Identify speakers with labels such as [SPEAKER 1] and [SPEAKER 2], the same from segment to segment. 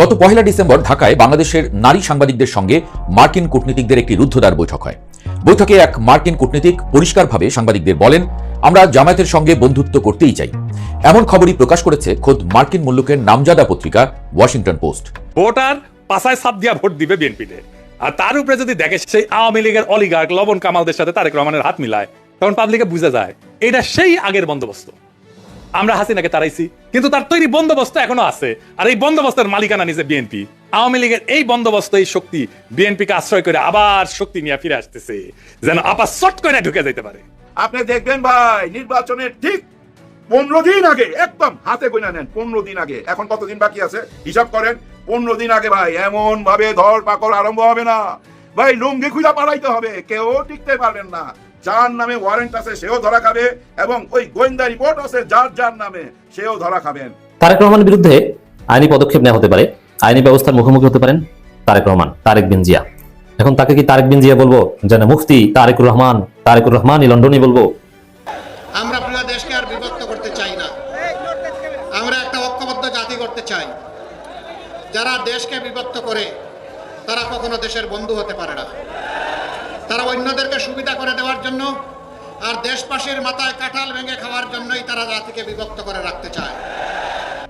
[SPEAKER 1] গত পহেলা ডিসেম্বর ঢাকায় বাংলাদেশের নারী সাংবাদিকদের সঙ্গে মার্কিন কূটনীতিকদের একটি রুদ্ধদ্বার বৈঠক হয়। বৈঠকে এক মার্কিন কূটনীতিক পরিষ্কারভাবে সাংবাদিকদের বলেন, আমরা জামায়াতের সঙ্গে বন্ধুত্ব করতেই চাই। এমন খবরই প্রকাশ করেছে খোদ মার্কিন মুল্লুকের নামজাদা পত্রিকা ওয়াশিংটন পোস্ট।
[SPEAKER 2] ভোটার পাশায় সাপ দিয়া ভোট দিবে বিএনপিতে আর তার উপরে যদি দেখে সেই আওয়ামী লীগের অলিগার্ক লবণ কামালদের সাথে তারেক রহমানের হাত মিলায়, তখন পাবলিকে বুঝে যায়, এটা সেই আগের বন্দোবস্ত। আমরা হাসিনাকে তাড়াইছি, কিন্তু তার তৈরি বন্দোবস্ত এখনও আছে। আর এই বন্দোবস্তের মালিকানা নিছে বিএনপি আওয়ামী লীগের এই বন্দোবস্ত এই শক্তি বিএনপিকে আশ্রয় করে আবার শক্তি নিয়ে ফিরে আসতেছে, যেন আবার শর্ট করে ঢুকে যেতে পারে।
[SPEAKER 3] আপনি দেখবেন ভাই, নির্বাচনের ঠিক পনেরো দিন আগে, একদম হাতে গোনা নেন, পনেরো দিন আগে। এখন কতদিন বাকি আছে? হিসাব করেন, পনেরো দিন আগে ভাই এমন ভাবে ধর পাকড় আরম্ভ হবে না। ভাই, লুঙ্গি খুঁজা পালাইতে হবে, কেউ টিকতে পারবেন না। যার নামে ওয়ারেন্ট আছে সেও ধরা খাবে এবং ওই গোয়েন্দা রিপোর্ট আছে যার যার নামে সেও ধরা খাবেন।
[SPEAKER 4] তারেক রহমানের বিরুদ্ধে আইনি পদক্ষেপ নেওয়া হতে পারে। আইনি ব্যবস্থার মুখোমুখি হতে পারেন তারেক রহমান তারেক বিন জিয়া। এখন তাকে কি তারেক বিন জিয়া বলব? যেন মুফতি তারেকুর রহমান তারেকুর রহমান লন্ডনই বলব?
[SPEAKER 5] আমরা প্রিয় দেশকে আর বিভক্ত করতে চাই না। আমরা একটা ঐক্যবদ্ধ জাতি করতে চাই। যারা দেশকে বিভক্ত করে তারা কখনো দেশের বন্ধু হতে পারে না। তারা অন্যদেরকে সুবিধা করে দেওয়ার জন্য আর দেশবাসীর মাথায় কাঁঠাল ভেঙে খাওয়ার জন্যই তারা জাতিকে বিভক্ত করে রাখতে চায়।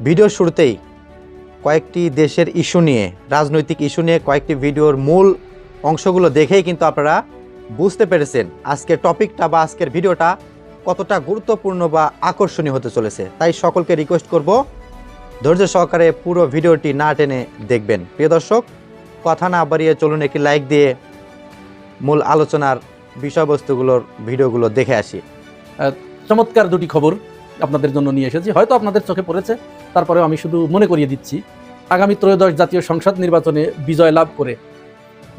[SPEAKER 6] ভিডিওর শুরুতেই কয়েকটি দেশের ইস্যু নিয়ে, রাজনৈতিক ইস্যু নিয়ে কয়েকটি ভিডিওর মূল অংশগুলো দেখেই কিন্তু আপনারা বুঝতে পেরেছেন আজকের টপিকটা বা আজকের ভিডিওটা কতটা গুরুত্বপূর্ণ বা আকর্ষণীয় হতে চলেছে। তাই সকলকে রিকোয়েস্ট করব, ধৈর্য সহকারে পুরো ভিডিওটি না টেনে দেখবেন। প্রিয় দর্শক, কথা না বাড়িয়ে চলুন একটি লাইক দিয়ে মূল আলোচনার বিষয়বস্তুগুলোর ভিডিওগুলো দেখে আসি।
[SPEAKER 7] চমৎকার দুটি খবর আপনাদের জন্য নিয়ে এসেছি। হয়তো আপনাদের চোখে পড়েছে তারপরে আমি শুধু মনে করিয়ে দিচ্ছি। আগামী ত্রয়োদশ জাতীয় সংসদ নির্বাচনে বিজয় লাভ করে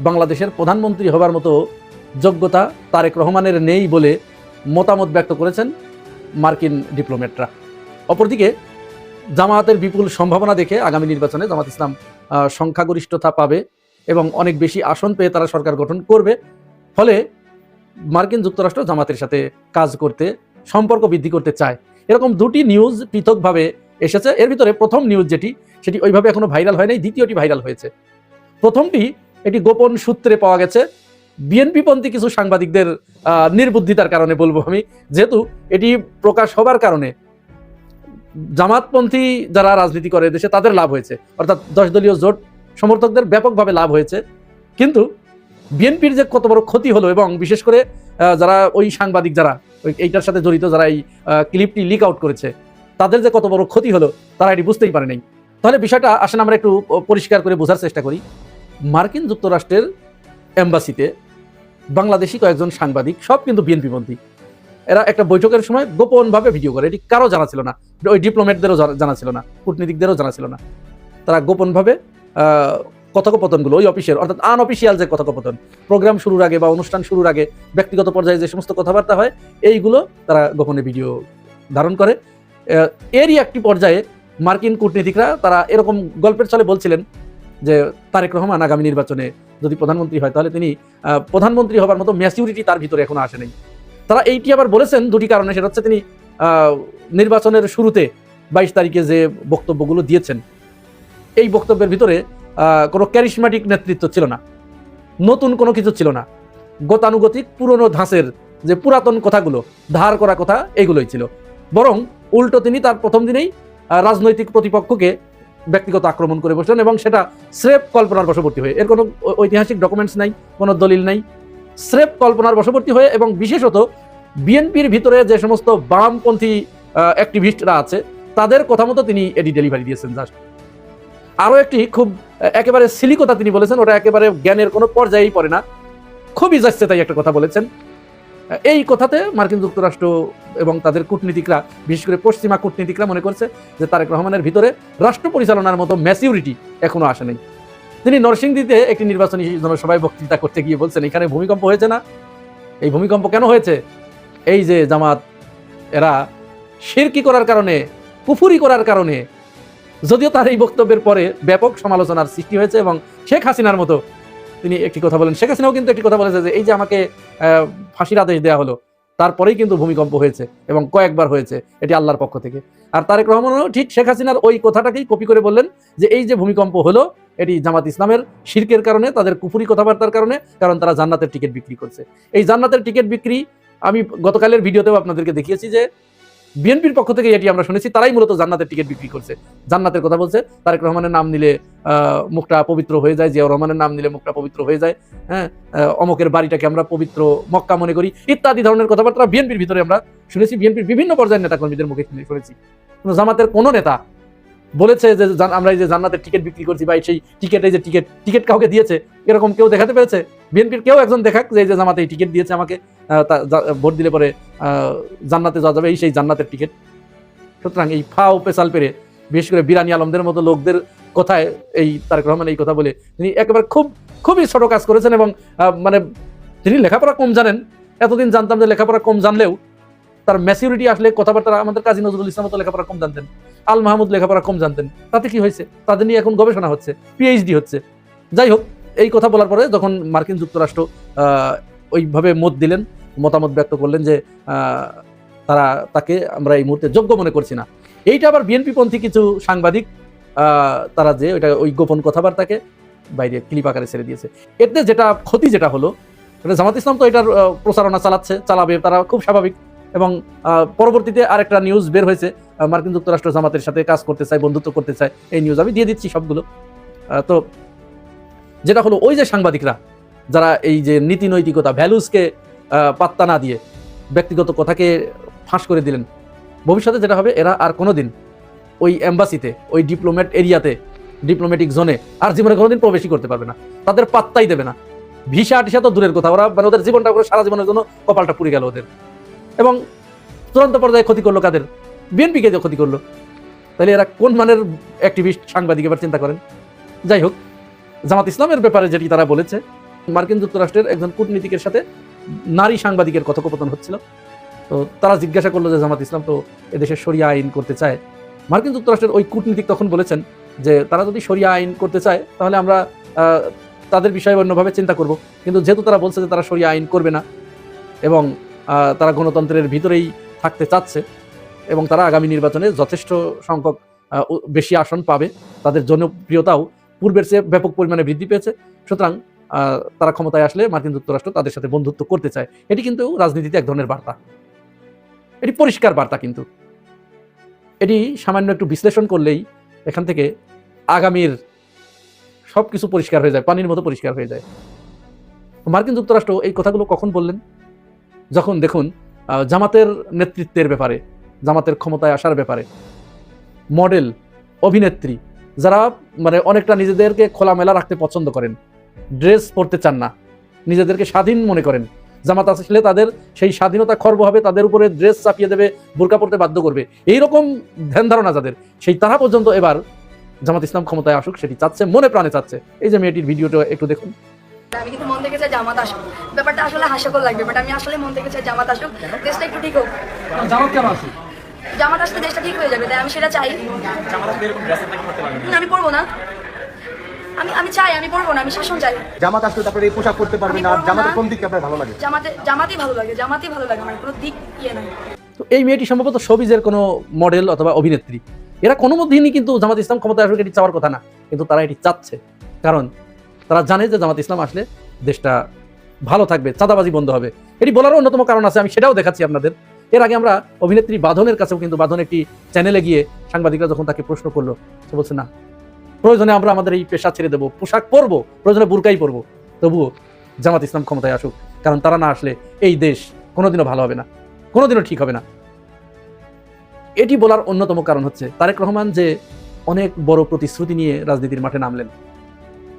[SPEAKER 7] বাংলাদেশের প্রধানমন্ত্রী হবার মতো যোগ্যতা তারেক রহমানের নেই বলে মতামত ব্যক্ত করেছেন মার্কিন ডিপ্লোম্যাটরা। অপরদিকে, জামায়াতের বিপুল সম্ভাবনা দেখে আগামী নির্বাচনে জামাত ইসলাম সংখ্যাগরিষ্ঠতা পাবে এবং অনেক বেশি আসন পেয়ে তারা সরকার গঠন করবে। ফলে মার্কিন যুক্তরাষ্ট্র জামাতের সাথে কাজ করতে, সম্পর্ক বৃদ্ধি করতে চায়। এরকম দুটি নিউজ পৃথকভাবে এসেছে। এর ভিতরে প্রথম নিউজ যেটি, সেটি ওইভাবে এখনও ভাইরাল হয় নাই, দ্বিতীয়টি ভাইরাল হয়েছে। প্রথমটি, এটি গোপন সূত্রে পাওয়া গেছে। বিএনপিপন্থী কিছু সাংবাদিকদের নির্বুদ্ধিতার কারণে বলব আমি। যেহেতু এটি প্রকাশ হবার কারণে জামাতপন্থী যারা রাজনীতি করে দেশে, তাদের লাভ হয়েছে। অর্থাৎ দশ দলীয় জোট সমর্থকদের ব্যাপকভাবে লাভ হয়েছে। কিন্তু বিএনপির যে কত বড় ক্ষতি হলো এবং বিশেষ করে যারা ওই সাংবাদিক যারা, ওই এইটার সাথে জড়িত যারা এই ক্লিপটি লিক আউট করেছে, তাদের যে কত বড় ক্ষতি হলো, তারা এটি বুঝতেই পারে নাই। তাহলে বিষয়টা আসলে আমরা একটু পরিষ্কার করে বোঝার চেষ্টা করি। মার্কিন যুক্তরাষ্ট্রের এম্বাসিতে বাংলাদেশি কয়েকজন সাংবাদিক, সব কিন্তু বিএনপি বিএনপিপন্থী। এরা একটা বৈঠকের সময় গোপনভাবে ভিডিও করে, এটি কারও জানা ছিল না। ওই ডিপ্লোমেটদেরও জানা- ছিল না, কূটনীতিকদেরও জানা ছিল না। তারা গোপনভাবে কথোপকথনগুলো, ওই অফিসের, অর্থাৎ আনঅফিসিয়াল যে কথোপকথন প্রোগ্রাম শুরুর আগে বা অনুষ্ঠান শুরুর আগে, ব্যক্তিগত পর্যায়ে যে সমস্ত কথাবার্তা হয়, এইগুলো তারা গোপনে ভিডিও ধারণ করে। এরই একটি পর্যায়ে মার্কিন কূটনীতিকরা তারা এরকম গল্পের ছলে বলছিলেন যে, তারেক রহমান আগামী নির্বাচনে যদি প্রধানমন্ত্রী হয়, তাহলে তিনি প্রধানমন্ত্রী হবার মতো ম্যাচিউরিটি তার ভিতরে এখনও আসে নাই। তারা এইটি আবার বলেছেন, দুটি কারণে, সেটা হচ্ছে তিনি নির্বাচনের শুরুতে বাইশ তারিখে যে বক্তব্যগুলো দিয়েছেন এই বক্তব্যের ভিতরে কোনো ক্যারিসম্যাটিক নেতৃত্ব ছিল না। নতুন কোনো কিছু ছিল না। গতানুগতিক পুরনো ধাঁচের যে পুরাতন কথাগুলো, ধার করা কথা, এগুলোই ছিল। বরং উল্টো তিনি তার প্রথম দিনেই রাজনৈতিক প্রতিপক্ষকে ব্যক্তিগত আক্রমণ করে বসলেন এবং সেটা স্রেফ কল্পনার বশবর্তী হয়ে, এর কোনো ঐতিহাসিক ডকুমেন্টস নাই, কোনো দলিল নাই। স্রেফ কল্পনার বশবর্তী হয়ে এবং বিশেষত বিএনপির ভিতরে যে সমস্ত বামপন্থী অ্যাক্টিভিস্টরা আছে, তাদের কথা মতো তিনি এডি ডেলিভারি দিয়েছেন জাস্ট আরও একটি খুব একেবারে সিলি কথা তিনি বলেছেন, ওটা একেবারে জ্ঞানের কোনো পর্যায়েই পড়ে না। খুবই যাচ্ছে তাই একটা কথা বলেছেন। এই কথাতে মার্কিন যুক্তরাষ্ট্র এবং তাদের কূটনীতিকরা, বিশেষ করে পশ্চিমা কূটনীতিকরা মনে করছে যে তারেক রহমানের ভিতরে রাষ্ট্র পরিচালনার মতো ম্যাচিউরিটি এখনও আসে নাই। তিনি নরসিংদীতে একটি নির্বাচনী জনসভায় বক্তৃতা করতে গিয়ে বলছেন, এখানে ভূমিকম্প হয়েছে না? এই ভূমিকম্প কেন হয়েছে? এই যে জামাত, এরা শিরকি করার কারণে পুফুরি করার কারণে যদিও তার এই বক্তব্যের পরে ব্যাপক সমালোচনার সৃষ্টি হয়েছে এবং শেখ হাসিনার মতো তিনি একটি কথা বলেন। শেখ হাসিনাও কিন্তু একটি কথা বলেছে যে, এই যে আমাকে ফাঁসির আদেশ দেওয়া হলো, তারপরেই কিন্তু ভূমিকম্প হয়েছে এবং কয়েকবার হয়েছে, এটি আল্লাহর পক্ষ থেকে। আর তারেক রহমানও ঠিক শেখ হাসিনার ওই কথাটাকেই কপি করে বললেন যে, এই যে ভূমিকম্প হলো, এটি জামাত ইসলামের শিরকের কারণে, তাদের কুফুরি কথাবার্তার কারণে, কারণ তারা জান্নাতের টিকিট বিক্রি করছে। এই জান্নাতের টিকিট বিক্রি আমি গতকালের ভিডিওতেও আপনাদেরকে দেখিয়েছি যে বিএনপির পক্ষ থেকে এটি আমরা শুনেছি, তারাই মূলত জান্নাতের টিকিট বিক্রি করছে। জান্নাতের কথা বলছে, তারেক রহমানের নাম নিলে মুখটা পবিত্র হয়ে যায়, জিয়াউর রহমানের নাম নিলে মুখটা পবিত্র হয়ে যায় হ্যাঁ অমকের বাড়িটাকে আমরা পবিত্র মক্কা মনে করি, ইত্যাদি ধরনের কথাবার্তা বিএনপির ভিতরে আমরা শুনেছি, বিএনপির বিভিন্ন পর্যায়ের নেতাকর্মীদের মুখে শুনে- শুনেছি কিন্তু জামাতের কোনো নেতা বলেছে যে আমরা এই যে জান্নাতের টিকিট বিক্রি করছি বা সেই টিকিট যে টিকিট টিকিট কাউকে দিয়েছে, এরকম কেউ দেখাতে পেরেছে? বিএনপির কেউ একজন দেখাক যে এই যে জামাতে এই টিকিট দিয়েছে আমাকে। ভোট দিলে পরে জান্নাতে যাওয়া যাবে, এই সেই জান্নাতের টিকিট সুতরাং এই ফাও পেশাল পেরে, বিশেষ করে বিরানি আলমদের মতো লোকদের কথায় এই তারেক রহমান এই কথা বলে, তিনি একেবারে খুব, খুবই ছোট কাজ করেছেন এবং মানে তিনি লেখাপড়া কম জানেন। এতদিন জানতাম যে লেখাপড়া কম জানলেও তার ম্যাচিউরিটি আসলে কথাবার্তা আমাদের কাজী নজরুল ইসলাম তো লেখাপড়া কম জানতেন। আল মাহমুদ লেখাপড়া কম জানতেন। তাতে কি হয়েছে? তাদের নিয়ে এখন গবেষণা হচ্ছে পিএইচডি হচ্ছে। যাই হোক, এই কথা বলার পরে যখন মার্কিন যুক্তরাষ্ট্র ওইভাবে মত দিলেন মতামত ব্যক্ত করলেন যে তারা তাকে আমরা এই মুহূর্তে যোগ্য মনে করছি না। এইটা আবার বিএনপি পন্থী কিছু সাংবাদিক তারা যে ওইটা ওই গোপন কথাবার্তাকে বাইরে ক্লিপ আকারে ছেড়ে দিয়েছে। এতে যেটা ক্ষতি যেটা হলো জামাত ইসলাম তো এটার প্রচারণা চালাচ্ছে, চালাবে, তারা খুব স্বাভাবিক। এবং পরবর্তীতে আরেকটা নিউজ বের হয়েছে মার্কিন যুক্তরাষ্ট্র জামাতের সাথে কাজ করতে চায়, বন্ধুত্ব করতে চায়, এই নিউজ আমি দিয়ে দিচ্ছি সবগুলো। তো যেটা হলো ওই যে সাংবাদিকরা, যারা এই যে নীতি নৈতিকতা ভ্যালুসকে পাত্তা না দিয়ে ব্যক্তিগত কথাকে ফাঁস করে দিলেন। ভবিষ্যতে যেটা হবে, এরা আর কোনোদিন ওই অ্যাম্বাসিতে ওই ডিপ্লোমেট এরিয়াতে, ডিপ্লোম্যাটিক জোনে আর জীবনে কোনোদিন প্রবেশই করতে পারবে না। তাদের পাত্তাই দেবে না। ভিসা টিসা তো দূরের কথা, ওরা মানে ওদের জীবনটা করে সারা জীবনের জন্য কপালটা পুড়ে গেল ওদের। এবং চূড়ান্ত পর্যায়ে ক্ষতি করল কাদের? বিএনপিকে যে ক্ষতি করল। তাহলে এরা কোন মানের অ্যাক্টিভিস্ট সাংবাদিক এবার চিন্তা করেন? যাই হোক, জামাত ইসলামের ব্যাপারে যেটি তারা বলেছে, মার্কিন যুক্তরাষ্ট্রের একজন কূটনীতিকের সাথে নারী সাংবাদিকের কথোপকথন হচ্ছিল। তো তারা জিজ্ঞাসা করল যে, জামাত ইসলাম তো এদেশে সরিয়া আইন করতে চায়। মার্কিন যুক্তরাষ্ট্রের ওই কূটনীতিক তখন বলেছেন যে, তারা যদি সরিয়া আইন করতে চায়, তাহলে আমরা তাদের বিষয়ে অন্যভাবে চিন্তা করব। কিন্তু যেহেতু তারা বলছে যে, তারা সরিয়া আইন করবে না এবং তারা গণতন্ত্রের ভিতরেই থাকতে চাচ্ছে এবং তারা আগামী নির্বাচনে যথেষ্ট সংখ্যক বেশি আসন পাবে। তাদের জনপ্রিয়তাও পূর্বের চেয়ে ব্যাপক পরিমাণে বৃদ্ধি পেয়েছে। সুতরাং তারা ক্ষমতায় আসলে মার্কিন যুক্তরাষ্ট্র তাদের সাথে বন্ধুত্ব করতে চায়। এটি কিন্তু রাজনীতিতে এক ধরনের বার্তা। এটি পরিষ্কার বার্তা কিন্তু। এটি সামান্য একটু বিশ্লেষণ করলেই এখান থেকে আগামীর সব কিছু পরিষ্কার হয়ে যায়, পানির মতো পরিষ্কার হয়ে যায়। মার্কিন যুক্তরাষ্ট্র এই কথাগুলো কখন বললেন? যখন দেখুন জামাতের নেতৃত্বের ব্যাপারে, জামাতের ক্ষমতায় আসার ব্যাপারে। মডেল, অভিনেত্রী, যারা মানে অনেকটা নিজেদেরকে খোলামেলা রাখতে পছন্দ করেন। ড্রেস পরতে চান না। নিজেদেরকে স্বাধীন মনে করেন। জামাত আসলে তাদের সেই স্বাধীনতা খর্ব হবে তাদের উপরে ড্রেস চাপিয়ে দেবে বোরকা পড়তে বাধ্য করবে। এইরকম ধ্যান ধারণা যাদের সেই তারা পর্যন্ত এবার জামাত ইসলাম ক্ষমতায় আসুক সেটি চাচ্ছে মনে প্রাণে চাচ্ছে। এই যে মেয়েটির ভিডিওটা একটু দেখুন।
[SPEAKER 8] আমি কিন্তু মন থেকে চাই জামাত আসুক। ব্যাপারটা আসলে হাস্যকর লাগবে বাট আমি আসলে মন থেকে চাই জামাত আসুক দেশটা একটু ঠিক হোক।
[SPEAKER 7] জামাত কেন আসুক?
[SPEAKER 8] জামাত আসলে দেশটা ঠিক হয়ে যাবে তাই আমি সেটা চাই। আমি পড়ব না। আমি আমি চাই আমি পড়ব না আমি শাসন চাই।
[SPEAKER 9] জামাত আসলে তারপরে এই পোশাক করতে পারবেন না কোন দিকটা আপনার ভালো লাগে?
[SPEAKER 8] জামাতে জামাতই ভালো লাগে জামাতই ভালো লাগে আমার কোনো দিক ইয়ে নাই।
[SPEAKER 7] তো এই মেয়েটি সম্ভবত সবিজের কোনো মডেল অথবা অভিনেত্রী। এরা কোনো মধ্যেই কিন্তু জামাত ইসলাম ক্ষমতায় আসুক এটি চাওয়ার কথা না কিন্তু তারা এটি চাচ্ছে। কারণ তারা জানে যে জামাত ইসলাম আসলে দেশটা ভালো থাকবে চাঁদাবাজি বন্ধ হবে। এটি বলার অন্যতম কারণ আছে আমি সেটাও দেখাচ্ছি আপনাদের। এর আগে আমরা অভিনেত্রী বাঁধনের কাছেও কিন্তু বাঁধন একটি চ্যানেলে গিয়ে সাংবাদিকরা যখন তাকে প্রশ্ন করল সে বলছে না প্রয়োজনে আমরা আমাদের এই পেশা ছেড়ে দেবো, পোশাক পরবো, প্রয়োজনে বুরকাই পরবো। তবুও জামাত ইসলাম ক্ষমতায় আসুক, কারণ তারা না আসলে এই দেশ কোনোদিনও ভালো হবে না, কোনোদিনও ঠিক হবে না। এটি বলার অন্যতম কারণ হচ্ছে তারেক রহমান যে অনেক বড় প্রতিশ্রুতি নিয়ে রাজনীতির মাঠে নামলেন।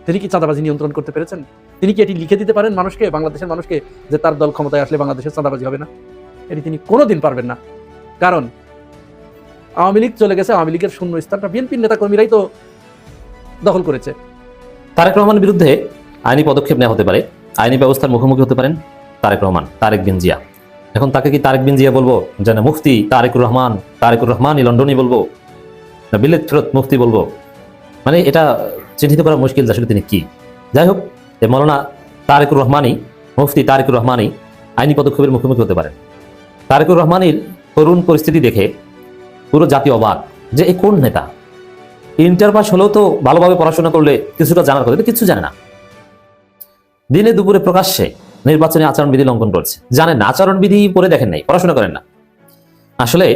[SPEAKER 7] তিনি কি চাঁদাবাজি নিয়ন্ত্রণ করতে পেরেছেন? তিনি কি এটি লিখে দিতে পারেন মানুষকে, বাংলাদেশের মানুষকে, যে তার দল ক্ষমতায় আসলে বাংলাদেশের চাঁদাবাজি হবে না? এটি তিনি কোনোদিন পারবেন না। কারণ আওয়ামী লীগ চলে গেছে, আওয়ামী লীগের শূন্য স্থানটা বিএনপির নেতাকর্মীরাই তো দখল করেছে।
[SPEAKER 4] তারেক রহমানের বিরুদ্ধে আইনি পদক্ষেপ নেওয়া হতে পারে। আইনি ব্যবস্থার মুখোমুখি হতে পারেন তারেক রহমান, তারেক বিন জিয়া। এখন তাকে কি তারেক বিন জিয়া বলব? যেন মুফতি তারেকুর রহমান তারেকুর রহমান লন্ডনই বলব? না বিলেত ফেরত মুফতি বলব? মানে এটা চিহ্নিত করা মুশকিল আসলে তিনি কি? যাই হোক মৌলানা তারেকুর রহমানই, মুফতি তারেকুর রহমানই আইনি পদক্ষেপের মুখোমুখি হতে পারেন। তারেকুর রহমানের করুণ পরিস্থিতি দেখে পুরো জাতি অবাক যে এই কোন নেতা? ইন্টার পাস হলেও তো ভালোভাবে পড়াশোনা করলে কিছুটা জানার কথা কিছু জানে না। দিনে দুপুরে প্রকাশ্যে নির্বাচনী আচরণবিধি লঙ্ঘন করছে। জানেন না, আচরণবিধি পড়ে দেখেন নাই, পড়াশোনা করেন না। আসলে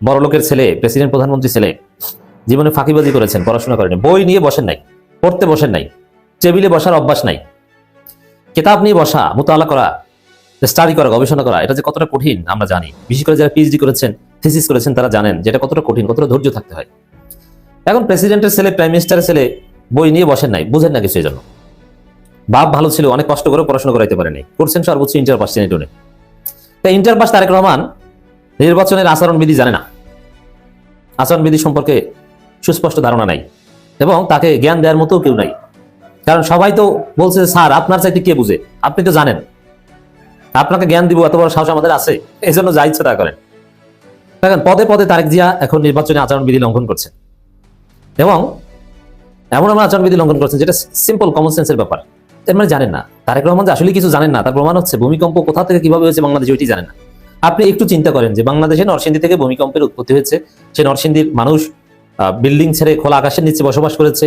[SPEAKER 4] বড় লোকের ছেলে, প্রেসিডেন্ট, প্রধানমন্ত্রী ছেলে জীবনে ফাঁকিবাজি করেছেন, পড়াশোনা করেন বই নিয়ে বসেন নাই, পড়তে বসেন নাই, টেবিলে বসার অভ্যাস নাই, কিতাব নিয়ে বসা, মোতালা করা, স্টাডি করা, গবেষণা করা, এটা যে কতটা কঠিন আমরা জানি। বিশেষ করে যারা পিএইচডি করেছেন থিসিস করেছেন, তারা জানেন যেটা কতটা কঠিন, কতটা ধৈর্য থাকতে হয়। এখন প্রেসিডেন্টের ছেলে প্রাইম মিনিস্টারের ছেলে বই নিয়ে বসেন নাই, বুঝেন না কিছু জন্য। বাপ ভালো ছিল, অনেক কষ্ট করে পড়াশোনা করাইতে পারেনি করছেন সর্বোচ্চ ইন্টার পাস টেনে তাই ইন্টার পাস তারেক রহমান নির্বাচনের আচরণবিধি জানে না। আচরণবিধি সম্পর্কে সুস্পষ্ট ধারণা নাই এবং তাকে জ্ঞান দেওয়ার মতো কেউ নাই। কারণ সবাই তো বলছে, স্যার, আপনার চাইতে কে বুঝে? আপনি তো জানেন। আপনাকে জ্ঞান দিব, এত বড় সাহস আমাদের আছে। এই জন্য যা ইচ্ছা তা করেন। দেখেন, পদে পদে তারেক জিয়া এখন নির্বাচনী আচরণবিধি লঙ্ঘন করছে এবং এমন এমন আচরণবিধি লঙ্ঘন করছেন যেটা সিম্পল কমন সেন্সের ব্যাপার। এর মানে জানেন না। তারেক রহমান যে আসলে কিছু জানেন না, তার প্রমাণ হচ্ছে ভূমিকম্প কোথা থেকে কীভাবে হয়েছে বাংলাদেশে ওইটি জানেন না। আপনি একটু চিন্তা করেন যে বাংলাদেশে নরসিংদী থেকে ভূমিকম্পের উৎপত্তি হয়েছে সেই নরসিংদীর মানুষ বিল্ডিং ছেড়ে খোলা আকাশের নিচে বসবাস করেছে,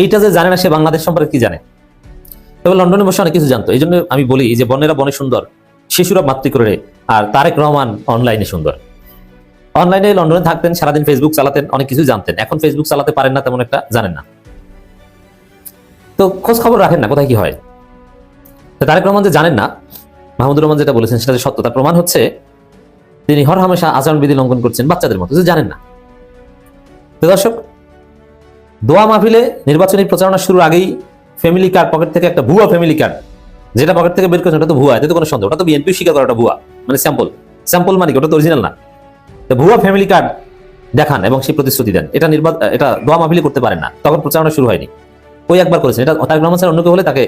[SPEAKER 4] এইটা যে জানে না সে বাংলাদেশ সম্পর্কে কি জানে? তবে লন্ডনে বসে অনেক কিছু জানতো এই জন্য আমি বলি যে বনেরা বনে সুন্দর, শিশুরা মাতৃকরে আর তারেক রহমান অনলাইনে সুন্দর। অনলাইনে লন্ডনে থাকতেন, সারাদিন ফেসবুক চালাতেন, অনেক কিছু জানতেন। এখন ফেসবুক চালাতে পারেন না, তেমন একটা জানেন না। তো খোঁজ খবর রাখেন না, কোথায় কি হয়? তারেক রহমান যে জানেন না, মাহমুদুর রহমান যেটা বলেছেন সেটা যে সত্য, তার প্রমাণ হচ্ছে তিনি হর হামেশা আচরণবিধি লঙ্ঘন করছেন বাচ্চাদের মতো, যে জানেন না। তো দর্শক, দোয়া মাহফিলে নির্বাচনী প্রচারণা শুরুর আগেই ফ্যামিলি কার্ড পকেট থেকে একটা ভুয়া ফ্যামিলি কার্ড যেটা পকেট থেকে বের করেছেন, ওটা তো ভুয়া, এতে তো কোনো সন্দেহ, ওটা তো বিএনপি স্বীকার করা ওটা ভুয়া মানে স্যাম্পল স্যাম্পল মানে ওটা তো অরিজিনাল না। ভুয়া ফ্যামিলি কার্ড দেখান এবং সেই প্রতিশ্রুতি দেন। এটা নির্বাচন এটা দোয়া মাহফিলি করতে পারেন না। তখন প্রচারণা শুরু হয়নি। ওই একবার করেছেন। এটা তারেক রহমান স্যার অন্য কেউ হলে তাকে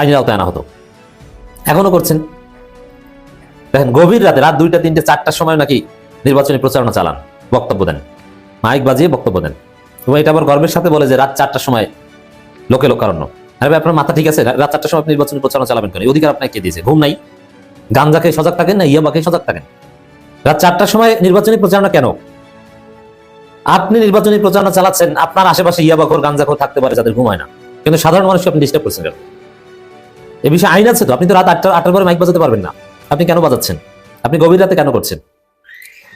[SPEAKER 4] আইনের আওতায় আনা হতো। এখনও করছেন। দেখেন গভীর রাতে রাত দুইটা তিনটে চারটার সময় নাকি নির্বাচনী প্রচারণা চালান। বক্তব্য দেন। মাইক বাজিয়ে বক্তব্য দেন। এবং এটা আবার গর্বের সাথে বলে যে রাত চারটার সময় লোকে লোকারণ্য। আরে ভাই, আপনার মাথা ঠিক আছে? রাত চারটার সময় আপনি নির্বাচনী প্রচারণা চালাবেন কেন? অধিকার আপনাকে দিয়েছে? ঘুম নাই? গাঞ্জাকে সজাগ থাকেন না? ইয়াবাকে সজাগ থাকেন? রাত চারটার সময় নির্বাচনী প্রচারণা কেন? আপনি নির্বাচনী প্রচারণা চালাচ্ছেন, আপনার আশেপাশে ইয়াবাখোর গাঞ্জাখোর থাকতে পারে যাদের ঘুমায় না। কিন্তু সাধারণ মানুষকে আপনি ডিস্টার্ব করছেন কেন? এ বিষয়ে আইন আছে তো, আপনি তো রাত আটটা, আটটার পরে মাইক বাজাতে পারবেন না। আপনি কেন বাজাচ্ছেন? আপনি গভীর রাতে কেন করছেন?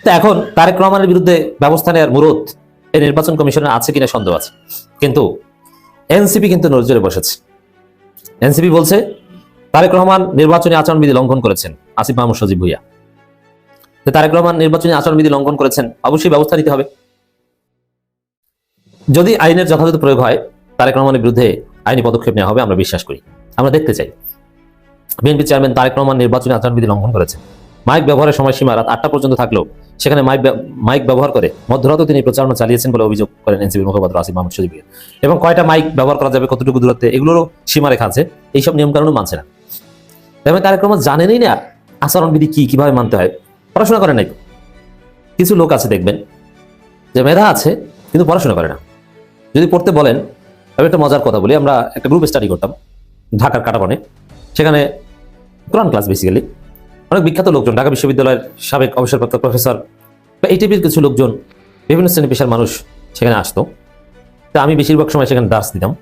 [SPEAKER 4] তো এখন তারেক রহমানের বিরুদ্ধে ব্যবস্থা নেওয়ার মুরত এই নির্বাচন কমিশনের আছে কিনা সন্দেহ আছে। কিন্তু এনসিপি কিন্তু নজরে বসেছে। এনসিপি বলছে, তারেক রহমান নির্বাচনী আচরণবিধি লঙ্ঘন করেছেন আসিফ মাহমুদ সজীব ভুইয়া। তো তারেক রহমান নির্বাচনী আচরণবিধি লঙ্ঘন করেছেন, অবশ্যই ব্যবস্থা নিতে হবে। যদি আইনের যথাযথ প্রয়োগ হয়, তারেক রহমানের বিরুদ্ধে আইনি পদক্ষেপ নেওয়া হবে, আমরা বিশ্বাস করি। আমরা দেখতে চাই। বিএনপি চেয়ারম্যান তারেক রহমান নির্বাচনী আচরণবিধি লঙ্ঘন করেছেন। মাইক ব্যবহারের সময়সীমা রাত আটটা পর্যন্ত থাকলেও সেখানে মাইক মাইক ব্যবহার করে মধ্যরাতেও তিনি প্রচারণা চালিয়েছেন বলে অভিযোগ করেন এনসিপির মুখপাত্র আসিফ মাহমুদ শরীফ এবং কয়টা মাইক ব্যবহার করা যাবে, কতটুকু দূরত্বে, এগুলোরও সীমা রেখা আছে। এইসব নিয়মকানুন মানছে না। তেমন তারেক রহমান জানেনই না আচরণবিধি কি, কীভাবে মানতে হয়। পড়াশোনা করে নাই। কিছু লোক আছে দেখবেন, যে মেধা আছে, কিন্তু পড়াশোনা করে না। যদি পড়তে বলেন, আমি একটা মজার কথা বলি, আমরা একটা গ্রুপ স্টাডি করতাম, ঢাকার কাটাবনে। সেখানে কোরআন ক্লাস বেসিক্যালি অনেক বিখ্যাত লোকজন, ঢাকা বিশ্ববিদ্যালয়ের সাবেক অবসরপ্রাপ্ত প্রফেসর বা এই টাইপের কিছু লোকজন, বিভিন্ন শ্রেণি পেশার মানুষ সেখানে আসতো। তা আমি বেশিরভাগ সময় সেখানে দাস দিতাম।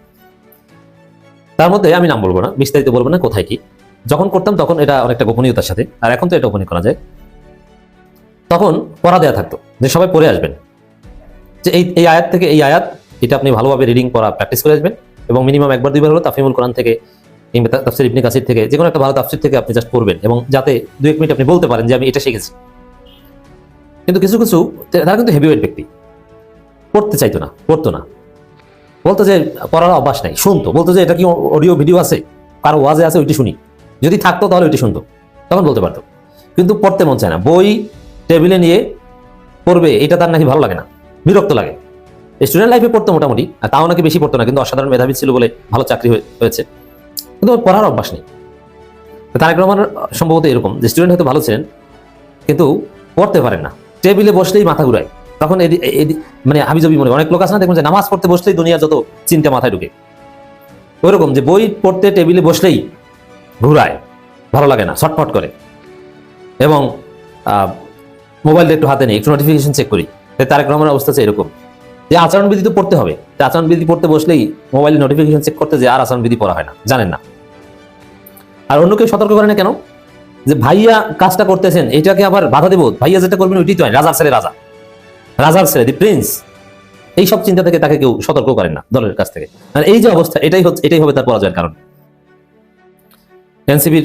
[SPEAKER 4] তার মধ্যে আমি নাম বলব না, বিস্তারিত বলব না, কোথায় কি। যখন করতাম তখন এটা অনেকটা গোপনীয়তার সাথে। আর এখন তো এটা ওপেন করা যায়। তখন পড়া দেওয়া থাকতো, যে সবাই পড়ে আসবেন। যে এই এই আয়াত থেকে এই আয়াত, এটা আপনি ভালোভাবে রিডিং করা প্র্যাকটিস করে আসবেন এবং মিনিমাম একবার, দুইবার হলো তাফিমুল কোরআন থেকে কিংবা তাফসির ইবনে কাসির থেকে যে কোনো একটা ভালো তাফসির থেকে আপনি জাস্ট পড়বেন এবং যাতে দু এক মিনিট আপনি বলতে পারেন যে আমি এটা শিখেছি। কিন্তু কিছু কিছু তারা কিন্তু হেভিওয়েট ব্যক্তি। পড়তে চাইতো না, পড়তো না। বলতো যে পড়ার অভ্যাস নাই, শুনতো। বলতো যে এটা কি অডিও ভিডিও আছে? কারও ওয়াজে আছে? ওইটি শুনি। যদি থাকতো তাহলে ওইটি শুনতো। তখন বলতে পারতো। কিন্তু পড়তে মন চায় না। বই টেবিলে নিয়ে পড়বে, এটা তার নাকি ভালো লাগে না, বিরক্ত লাগে। স্টুডেন্ট লাইফে পড়তো মোটামুটি, আর তাও নাকি বেশি পড়তো না, কিন্তু অসাধারণ মেধাবী ছিল বলে ভালো চাকরি হয়ে- হয়েছে। কিন্তু পড়ার অভ্যাস নেই। তারেক রহমান সম্ভবত এরকম, যে স্টুডেন্ট হয়তো ভালো ছিলেন, কিন্তু পড়তে পারেন না। টেবিলে বসলেই মাথা ঘুরায়। তখন মানে হাবিজবি মনে, অনেক লোক আছে না, দেখুন যে নামাজ পড়তে বসলেই দুনিয়া যত চিন্তা মাথায় ঢুকে। ওইরকম যে বই পড়তে টেবিলে বসলেই ঘুরায়, ভালো লাগে না, ছটফট করে। এবং মোবাইলটা একটু হাতে নিই একটু নোটিফিকেশন চেক করি। তাই তারেক রহমানের অবস্থা হচ্ছে এরকম। যে আচরণবিধি তো পড়তে হবে। আচরণবিধি পড়তে বসলেই মোবাইলে নোটিফিকেশন চেক করতে যে আর আচরণবিধি পড়া হয় না, জানেন না। আর অন্য কেউ সতর্ক করে না কেন? যে ভাইয়া কাজটা করতেছেন, এটাকে আবার বাধা দেবো। ভাইয়া যেটা করবেন, ওইটাই তো রাজার ছেলে রাজা। রাজার ছেলে দি প্রিন্স এই সব চিন্তা থেকে তাকে কেউ সতর্ক করেন না দলের কাছ থেকে। আর এই যে অবস্থা, এটাই হচ্ছে, এটাই হবে তার পরাজয়ের কারণ। এনসিপির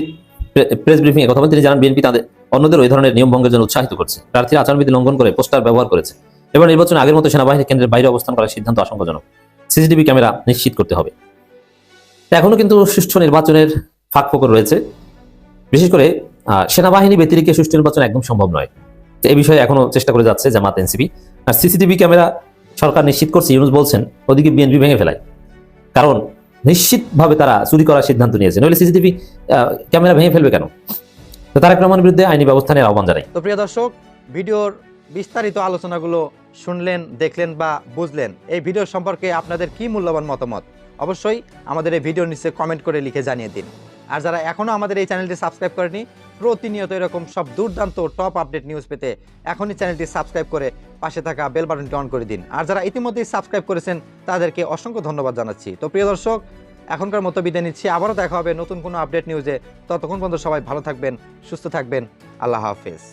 [SPEAKER 4] প্রেস ব্রিফিং এ কথা বলে তিনি জানান, বিএনপি তাদের অন্যদের ওই ধরনের নিয়ম ভঙ্গের জন্য উৎসাহিত করছে। প্রার্থীর আচরণবিধি লঙ্ঘন করে পোস্টার ব্যবহার করেছে। এবার নির্বাচন আগের মতো সেনাবাহিনী কেন্দ্রের বাইরে অবস্থান করার সিদ্ধান্ত আশঙ্কাজনক। সিসিটিভি ক্যামেরা নিশ্চিত করতে হবে। এখনও কিন্তু সুষ্ঠু নির্বাচনের ফাঁক ফোকর রয়েছে। বিশেষ করে সেনাবাহিনী ব্যতিরিক্ত সুষ্ঠু নির্বাচন একদম সম্ভব নয়। এই বিষয়ে এখনও চেষ্টা করে যাচ্ছে জামাত এনসিপি। আর সিসিটিভি ক্যামেরা সরকার নিশ্চিত করছে, ইউনুস বলছেন, ওদিকে বিএনপি ভেঙে ফেলায়। কারণ, নিশ্চিতভাবে তারা চুরি করার সিদ্ধান্ত নিয়েছে। নইলে সিসিটিভি ক্যামেরা ভেঙে ফেলবে কেন? তারেক রহমানের বিরুদ্ধে আইনি ব্যবস্থা নেওয়ার আহ্বান জানাই।
[SPEAKER 6] তো প্রিয় দর্শক, ভিডিওর বিস্তারিত আলোচনাগুলো শুনলেন, দেখলেন বা বুঝলেন, এই ভিডিও সম্পর্কে আপনাদের কি মূল্যবান মতামত? অবশ্যই আমাদের এই ভিডিওর নিচে কমেন্ট করে লিখে জানিয়ে দিন। আর যারা এখনও আমাদের এই চ্যানেলটি সাবস্ক্রাইব করেনি, প্রতিনিয়ত এরকম সব দুর্দান্ত টপ আপডেট নিউজ পেতে এখনই চ্যানেলটি সাবস্ক্রাইব করে পাশে থাকা বেল বাটনটি অন করে দিন। আর যারা ইতিমধ্যেই সাবস্ক্রাইব করেছেন, তাদেরকে অসংখ্য ধন্যবাদ জানাচ্ছি। তো প্রিয় দর্শক এখনকার মতো বিদায় নিচ্ছি। আবারও দেখা হবে নতুন কোনো আপডেট নিউজে ততক্ষণ পর্যন্ত সবাই ভালো থাকবেন, সুস্থ থাকবেন। আল্লাহ হাফেজ।